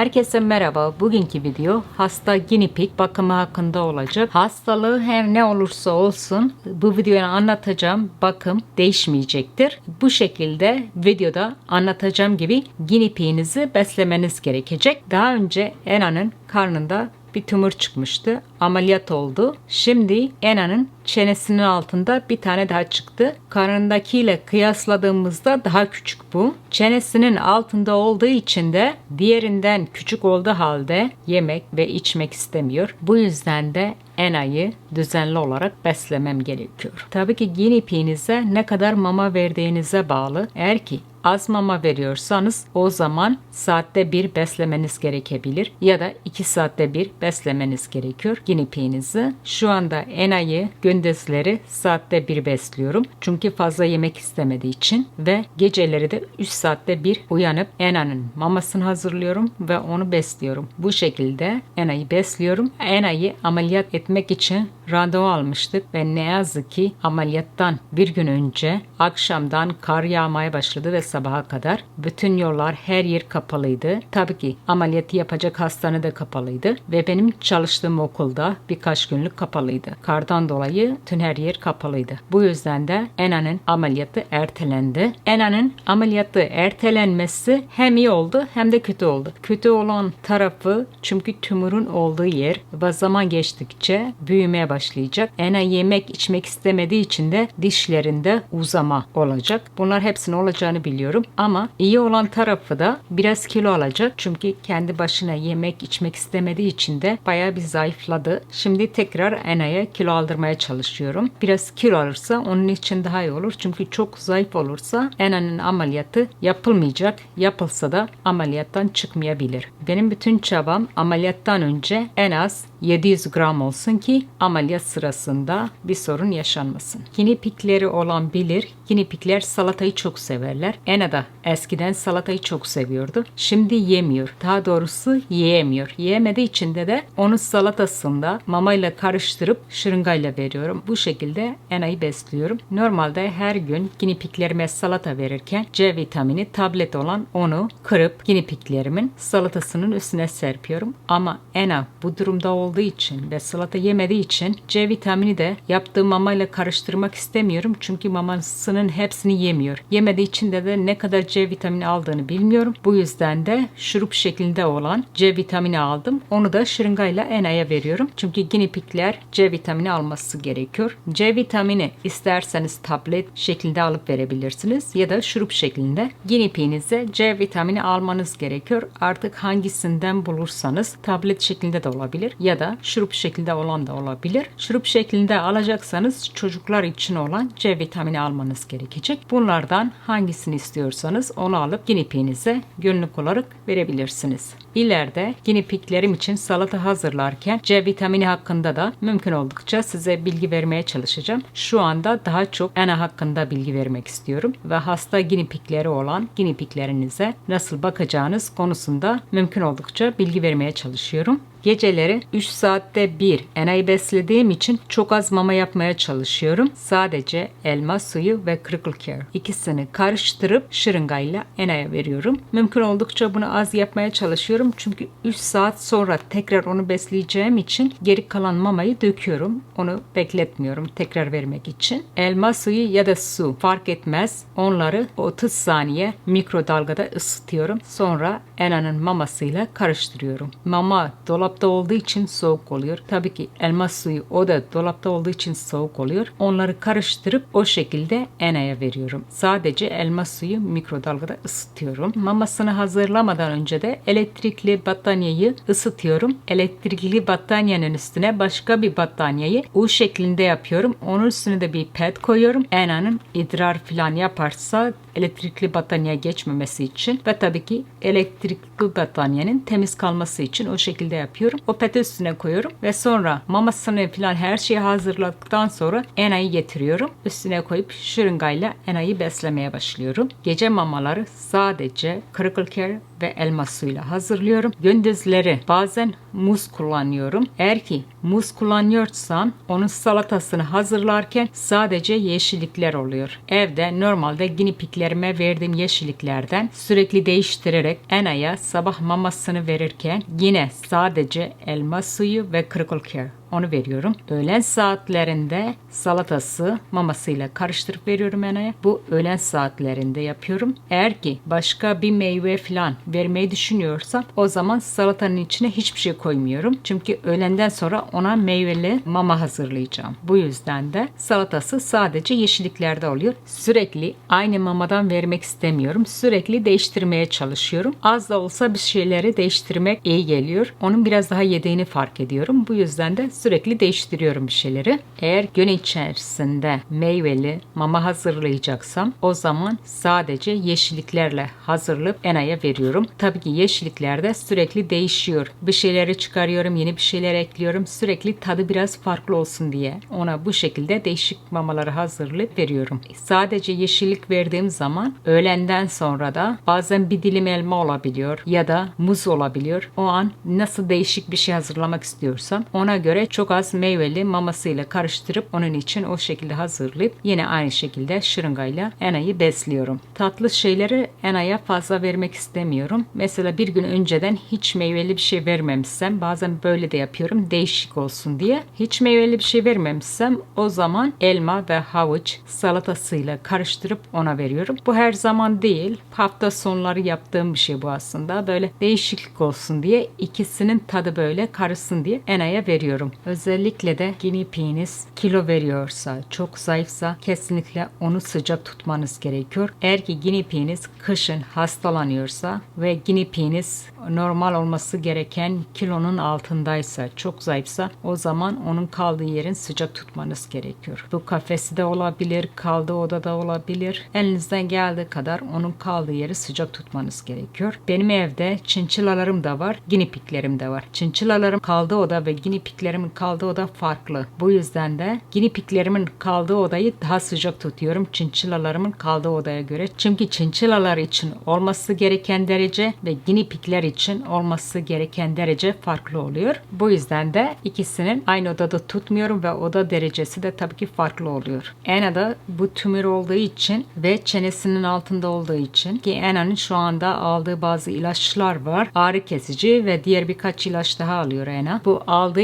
Herkese merhaba. Bugünkü video hasta guinea pig bakımı hakkında olacak. Hastalığı her ne olursa olsun bu videoyu anlatacağım bakım değişmeyecektir. Bu şekilde videoda anlatacağım gibi guinea pig'inizi beslemeniz gerekecek. Daha önce Ena'nın karnında bir tümör çıkmıştı. Ameliyat oldu. Şimdi Ena'nın çenesinin altında bir tane daha çıktı. Karnındakiyle kıyasladığımızda daha küçük bu. Çenesinin altında olduğu için de diğerinden küçük olduğu halde yemek ve içmek istemiyor. Bu yüzden de Ena'yı düzenli olarak beslemem gerekiyor. Tabii ki guinea pig'inize ne kadar mama verdiğinize bağlı. Eğer ki az mama veriyorsanız o zaman saatte bir beslemeniz gerekebilir ya da iki saatte bir beslemeniz gerekiyor guinea pig'inizi. Şu anda Ena'yı gündüzleri saatte bir besliyorum. Çünkü fazla yemek istemediği için ve geceleri de 3 saatte bir uyanıp Ena'nın mamasını hazırlıyorum ve onu besliyorum. Bu şekilde Ena'yı besliyorum. Ena'yı ameliyat etmek için randevu almıştık ve ne yazık ki ameliyattan bir gün önce akşamdan kar yağmaya başladı ve sabaha kadar bütün yollar her yer kapalıydı. Tabii ki ameliyatı yapacak hastane de kapalıydı ve benim çalıştığım okulda birkaç günlük kapalıydı. Kardan dolayı tüm her yer kapalıydı. Bu yüzden de Ena'nın ameliyatı ertelendi. Ena'nın ameliyatı ertelenmesi hem iyi oldu hem de kötü oldu. Kötü olan tarafı çünkü tümörün olduğu yer ve zaman geçtikçe büyümeye başlayacak. Ena yemek içmek istemediği için de dişlerinde uzama olacak. Bunlar hepsinin olacağını biliyorum. Ama iyi olan tarafı da biraz kilo alacak. Çünkü kendi başına yemek içmek istemediği için de bayağı bir zayıfladı. Şimdi tekrar Ena'ya kilo aldırmaya çalışıyorum. Biraz kilo alırsa onun için daha iyi olur. Çünkü çok zayıf olursa Ena'nın ameliyatı yapılmayacak. Yapılsa da ameliyattan çıkmayabilir. Benim bütün çabam ameliyattan önce en az 700 gram olsun ki ameliyat sırasında bir sorun yaşanmasın. Guinea pigleri olan bilir. Guinea pigler salatayı çok severler. Ena da eskiden salatayı çok seviyordu. Şimdi yemiyor. Daha doğrusu yiyemiyor. Yiyemediği için de de onu salatasında mamayla karıştırıp şırıngayla veriyorum. Bu şekilde Ena'yı besliyorum. Normalde her gün guinea piglerime salata verirken C vitamini tablet olan onu kırıp guinea piglerimin salatasının üstüne serpiyorum. Ama Ena bu durumda olduğu için ve salata yemediği için C vitamini de yaptığım mamayla karıştırmak istemiyorum. Çünkü mamasının hepsini yemiyor. Yemediği için de, de ne kadar C vitamini aldığını bilmiyorum. Bu yüzden de şurup şeklinde olan C vitamini aldım. Onu da şırıngayla Ena'ya veriyorum. Çünkü guinea pigler C vitamini alması gerekiyor. C vitamini isterseniz tablet şeklinde alıp verebilirsiniz ya da şurup şeklinde. Guinea pig'inize C vitamini almanız gerekiyor. Artık hangisinden bulursanız tablet şeklinde de olabilir ya da şurup şeklinde olan da olabilir. Şurup şeklinde alacaksanız çocuklar için olan C vitamini almanız gerekecek. Bunlardan hangisini istiyorsanız onu alıp guinea pig'inize günlük olarak verebilirsiniz. İleride guinea piglerim için salata hazırlarken C vitamini hakkında da mümkün oldukça size bilgi vermeye çalışacağım. Şu anda daha çok ana hakkında bilgi vermek istiyorum ve hasta guinea pigleri olan guinea piglerinize nasıl bakacağınız konusunda mümkün oldukça bilgi vermeye çalışıyorum. Geceleri 3 saatte bir enayı beslediğim için çok az mama yapmaya çalışıyorum. Sadece elma suyu ve crickle care ikisini karıştırıp şırıngayla enaya veriyorum. Mümkün oldukça bunu az yapmaya çalışıyorum. Çünkü 3 saat sonra tekrar onu besleyeceğim için geri kalan mamayı döküyorum. Onu bekletmiyorum tekrar vermek için. Elma suyu ya da su fark etmez. Onları 30 saniye mikrodalgada ısıtıyorum. Sonra enanın mamasıyla karıştırıyorum. Mama dolap dolapta olduğu için soğuk oluyor. Tabii ki elma suyu o da dolapta olduğu için soğuk oluyor. Onları karıştırıp o şekilde Ena'ya veriyorum. Sadece elma suyu mikrodalgada ısıtıyorum. Mamasını hazırlamadan önce de elektrikli battaniyeyi ısıtıyorum. Elektrikli battaniyenin üstüne başka bir battaniyeyi U şeklinde yapıyorum. Onun üstüne de bir pet koyuyorum. Ena'nın idrar falan yaparsa elektrikli battaniye geçmemesi için ve tabii ki elektrikli battaniyenin temiz kalması için o şekilde yapıyorum. O peti üstüne koyuyorum ve sonra mamasını falan her şeyi hazırladıktan sonra Ena'yı getiriyorum. Üstüne koyup şırıngayla Ena'yı beslemeye başlıyorum. Gece mamaları sadece crickle care ve elma suyuyla hazırlıyorum. Gündüzleri bazen muz kullanıyorum. Eğer ki muz kullanıyorsam onun salatasını hazırlarken sadece yeşillikler oluyor. Evde normalde guinea pigler piglerime verdiğim yeşilliklerden sürekli değiştirerek Ena'ya sabah mamasını verirken yine sadece elma suyu ve critical care onu veriyorum. Öğlen saatlerinde salatası mamasıyla karıştırıp veriyorum Ena'ya. Bu öğlen saatlerinde yapıyorum. Eğer ki başka bir meyve falan vermeyi düşünüyorsam o zaman salatanın içine hiçbir şey koymuyorum. Çünkü öğlenden sonra ona meyveli mama hazırlayacağım. Bu yüzden de salatası sadece yeşilliklerde oluyor. Sürekli aynı mamadan vermek istemiyorum. Sürekli değiştirmeye çalışıyorum. Az da olsa bir şeyleri değiştirmek iyi geliyor. Onun biraz daha yediğini fark ediyorum. Bu yüzden de sürekli değiştiriyorum bir şeyleri. Eğer gün içerisinde meyveli mama hazırlayacaksam o zaman sadece yeşilliklerle hazırlayıp Ena'ya veriyorum. Tabii ki yeşilliklerde sürekli değişiyor. Bir şeyleri çıkarıyorum, yeni bir şeyler ekliyorum. Sürekli tadı biraz farklı olsun diye ona bu şekilde değişik mamaları hazırlayıp veriyorum. Sadece yeşillik verdiğim zaman öğlenden sonra da bazen bir dilim elma olabiliyor ya da muz olabiliyor. O an nasıl değişik bir şey hazırlamak istiyorsam ona göre çok az meyveli mamasıyla karıştırıp onun için o şekilde hazırlayıp yine aynı şekilde şırıngayla Ena'yı besliyorum. Tatlı şeyleri Ena'ya fazla vermek istemiyorum. Mesela bir gün önceden hiç meyveli bir şey vermemişsem bazen böyle de yapıyorum değişik olsun diye. Hiç meyveli bir şey vermemişsem o zaman elma ve havuç salatasıyla karıştırıp ona veriyorum. Bu her zaman değil. Hafta sonları yaptığım bir şey bu aslında. Böyle değişiklik olsun diye ikisinin tadı böyle karışsın diye Ena'ya veriyorum. Özellikle de guinea pig'iniz kilo veriyorsa, çok zayıfsa kesinlikle onu sıcak tutmanız gerekiyor. Eğer ki guinea pig'iniz kışın hastalanıyorsa ve guinea pig'iniz normal olması gereken kilonun altındaysa, çok zayıfsa o zaman onun kaldığı yerin sıcak tutmanız gerekiyor. Bu kafesi de olabilir, kaldığı odada olabilir. Elinizden geldiği kadar onun kaldığı yeri sıcak tutmanız gerekiyor. Benim evde çinçilalarım da var, ginipiklerim de var. Çinçilalarım kaldığı oda ve ginipiklerimin kaldığı oda farklı. Bu yüzden de ginipiklerimin kaldığı odayı daha sıcak tutuyorum çinçilalarımın kaldığı odaya göre. Çünkü çinçilalar için olması gereken derece ve ginipikler için olması gereken derece farklı oluyor. Bu yüzden de ikisinin aynı odada tutmuyorum ve oda derecesi de tabii ki farklı oluyor. Ena'da bu tümör olduğu için ve çenesinin altında olduğu için ki Ena'nın şu anda aldığı bazı ilaçlar var. Ağrı kesici ve diğer birkaç ilaç daha alıyor Ena. Bu aldığı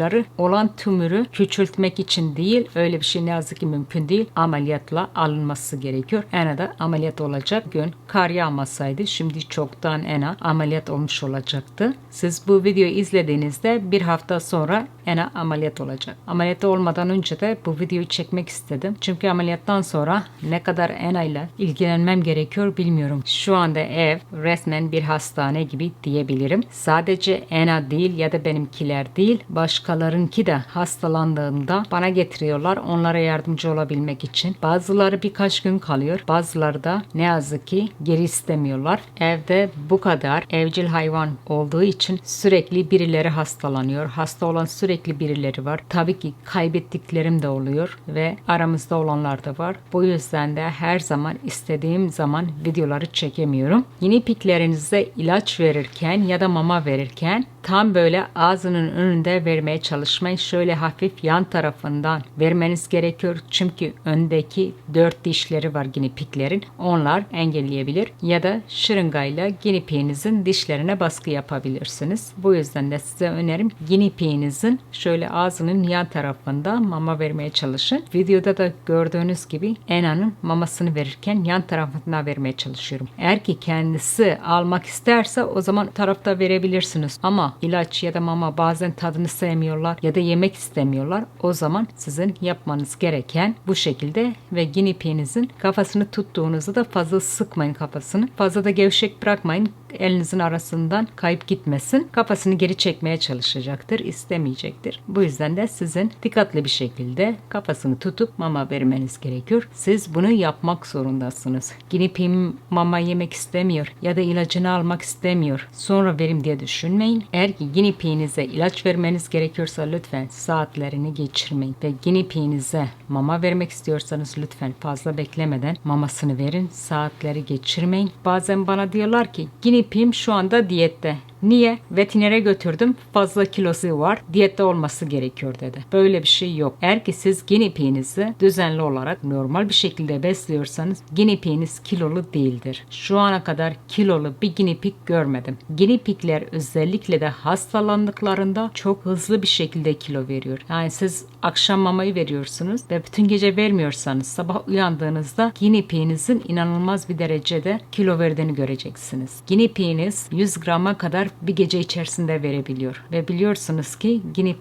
ilaçları olan tümörü küçültmek için değil öyle bir şey ne yazık ki mümkün değil. Ameliyatla alınması gerekiyor. Ena da ameliyat olacak gün kar yağmasaydı şimdi çoktan Ena ameliyat olmuş olacaktı. Siz bu videoyu izlediğinizde bir hafta sonra Ena ameliyat olacak. Ameliyat olmadan önce de bu videoyu çekmek istedim. Çünkü ameliyattan sonra ne kadar Ena ile ilgilenmem gerekiyor bilmiyorum. Şu anda ev resmen bir hastane gibi diyebilirim. Sadece Ena değil ya da benimkiler değil başkalarınki de hastalandığında bana getiriyorlar onlara yardımcı olabilmek için. Bazıları birkaç gün kalıyor. Bazıları da ne yazık ki geri istemiyorlar. Evde bu kadar evcil hayvan olduğu için sürekli birileri hastalanıyor. Hasta olan sürekli birileri var. Tabii ki kaybettiklerim de oluyor ve aramızda olanlar da var. Bu yüzden de her zaman istediğim zaman videoları çekemiyorum. Yeni piklerinize ilaç verirken ya da mama verirken tam böyle ağzının önünde vermeye çalışmayın. Şöyle hafif yan tarafından vermeniz gerekiyor. Çünkü öndeki dört dişleri var ginipiklerin. Onlar engelleyebilir. Ya da şırıngayla ginipiğinizin dişlerine baskı yapabilirsiniz. Bu yüzden de size önerim ginipiğinizin şöyle ağzının yan tarafında mama vermeye çalışın. Videoda da gördüğünüz gibi Ena'nın mamasını verirken yan tarafına vermeye çalışıyorum. Eğer ki kendisi almak isterse o zaman tarafta verebilirsiniz. Ama ilaç ya da mama bazen tadını sevmiyorlar ya da yemek istemiyorlar. O zaman sizin yapmanız gereken bu şekilde ve ginipiğinizin kafasını tuttuğunuzda da fazla sıkmayın kafasını. Fazla da gevşek bırakmayın elinizin arasından kayıp gitmesin. Kafasını geri çekmeye çalışacaktır, istemeyecektir. Bu yüzden de sizin dikkatli bir şekilde kafasını tutup mama vermeniz gerekiyor. Siz bunu yapmak zorundasınız. Ginipim mama yemek istemiyor ya da ilacını almak istemiyor. Sonra verim diye düşünmeyin. Eğer ki ginipiğinize ilaç vermeniz gerekiyorsa lütfen saatlerini geçirmeyin. Ve ginipiğinize mama vermek istiyorsanız lütfen fazla beklemeden mamasını verin. Saatleri geçirmeyin. Bazen bana diyorlar ki gini Pim şu anda diyette. Niye? Veterinere götürdüm. Fazla kilosu var. Diyette olması gerekiyor dedi. Böyle bir şey yok. Eğer ki siz guinea pig'inizi düzenli olarak normal bir şekilde besliyorsanız guinea pig'iniz kilolu değildir. Şu ana kadar kilolu bir guinea pig görmedim. Guinea pigler özellikle de hastalandıklarında çok hızlı bir şekilde kilo veriyor. Yani siz akşam mamayı veriyorsunuz ve bütün gece vermiyorsanız sabah uyandığınızda guinea pig'inizin inanılmaz bir derecede kilo verdiğini göreceksiniz. Guinea pig'iniz 100 grama kadar bir gece içerisinde verebiliyor. Ve biliyorsunuz ki guinea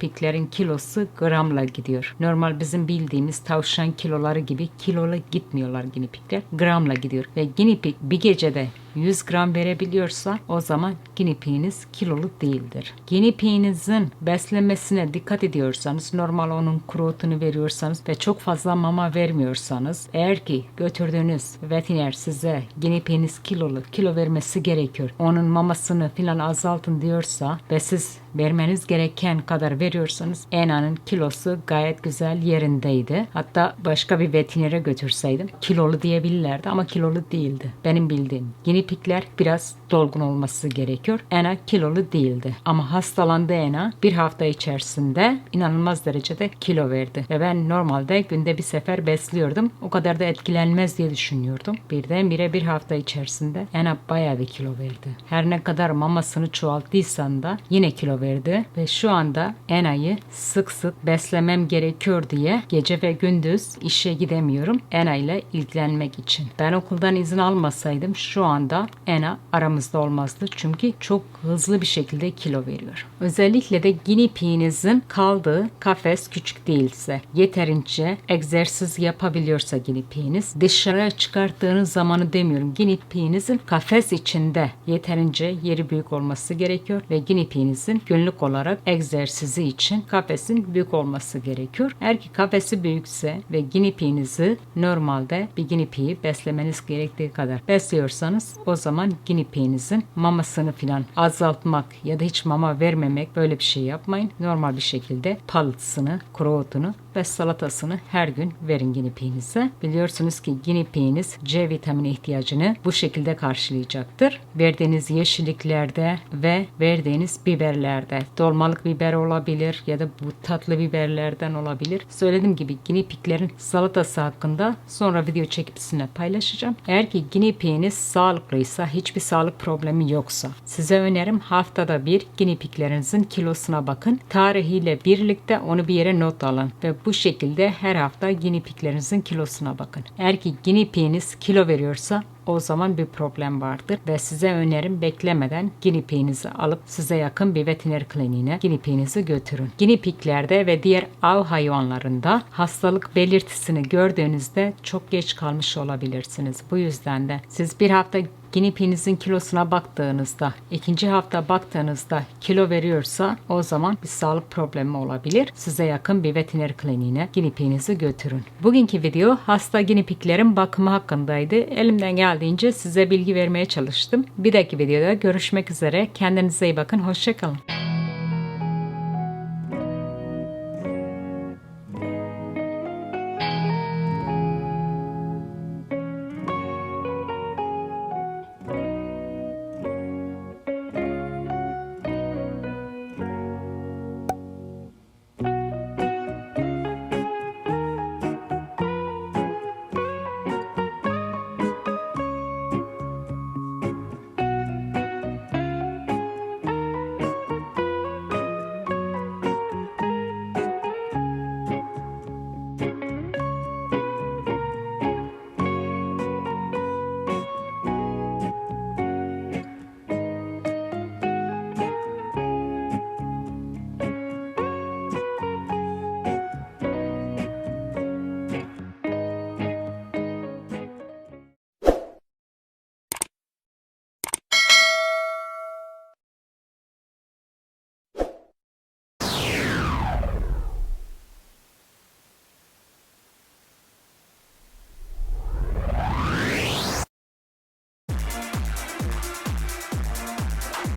kilosu gramla gidiyor. Normal bizim bildiğimiz tavşan kiloları gibi kilolu gitmiyorlar guinea. Gramla gidiyor. Ve guinea pig bir gecede 100 gram verebiliyorsa o zaman guinea pig'iniz kilolu değildir. Guinea pig'inizin beslenmesine dikkat ediyorsanız normal onun kuru otunu veriyorsanız ve çok fazla mama vermiyorsanız eğer ki götürdüğünüz veteriner size guinea pig'iniz kilolu kilo vermesi gerekiyor. Onun mamasını filan azaltın diyorsa ve siz vermeniz gereken kadar veriyorsanız Ena'nın kilosu gayet güzel yerindeydi. Hatta başka bir veterinere götürseydim kilolu diyebilirlerdi ama kilolu değildi. Benim bildiğim. Guinea pigler biraz dolgun olması gerekiyor. Ena kilolu değildi. Ama hastalandı Ena bir hafta içerisinde inanılmaz derecede kilo verdi. Ve ben normalde günde bir sefer besliyordum. O kadar da etkilenmez diye düşünüyordum. Birdenbire bir hafta içerisinde Ena bayağı bir kilo verdi. Her ne kadar mamasını çoğalttıysan da yine kilo verdi. Ve şu anda Ena'yı sık sık beslemem gerekiyor diye gece ve gündüz işe gidemiyorum. Ena ile ilgilenmek için. Ben okuldan izin almasaydım şu anda Ena aramızda olmazdı. Çünkü çok hızlı bir şekilde kilo veriyor. Özellikle de guinea pig'inizin kaldığı kafes küçük değilse, yeterince egzersiz yapabiliyorsa guinea pig'iniz, dışarı çıkarttığınız zamanı demiyorum. Guinea pig'inizin kafes içinde yeterince yeri büyük olması gerekiyor ve guinea pig'inizin günlük olarak egzersizi için kafesin büyük olması gerekiyor. Eğer ki kafesi büyükse ve guinea pig'inizi normalde bir guinea pig'i beslemeniz gerektiği kadar besliyorsanız o zaman guinea pig'inizin mamasını filan azaltmak ya da hiç mama vermemek böyle bir şey yapmayın. Normal bir şekilde palısını, kuru otunu ve salatasını her gün verin guinea pig'inize. Biliyorsunuz ki guinea pig'iniz C vitamini ihtiyacını bu şekilde karşılayacaktır. Verdiğiniz yeşilliklerde ve verdiğiniz biberlerde dolmalık biber olabilir ya da bu tatlı biberlerden olabilir. Söylediğim gibi guinea piglerin salatası hakkında sonra video çekip sizinle paylaşacağım. Eğer ki guinea pig'iniz sağlıklıysa, hiçbir sağlık problemi yoksa size önerim haftada bir guinea piglerinizin kilosuna bakın. Tarihiyle birlikte onu bir yere not alın ve bu şekilde her hafta guinea piglerinizin kilosuna bakın. Eğer ki guinea kilo veriyorsa o zaman bir problem vardır ve size önerim beklemeden guinea pig'inizi alıp size yakın bir veteriner kliniğine guinea pig'inizi götürün. Guinea piglerde ve diğer av hayvanlarında hastalık belirtisini gördüğünüzde çok geç kalmış olabilirsiniz. Bu yüzden de siz bir hafta Guinea pig'inizin kilosuna baktığınızda, ikinci hafta baktığınızda kilo veriyorsa o zaman bir sağlık problemi olabilir. Size yakın bir veteriner kliniğine guinea pig'inizi götürün. Bugünkü video hasta guinea piglerin bakımı hakkındaydı. Elimden geldiğince size bilgi vermeye çalıştım. Bir dahaki videoda görüşmek üzere. Kendinize iyi bakın. Hoşçakalın.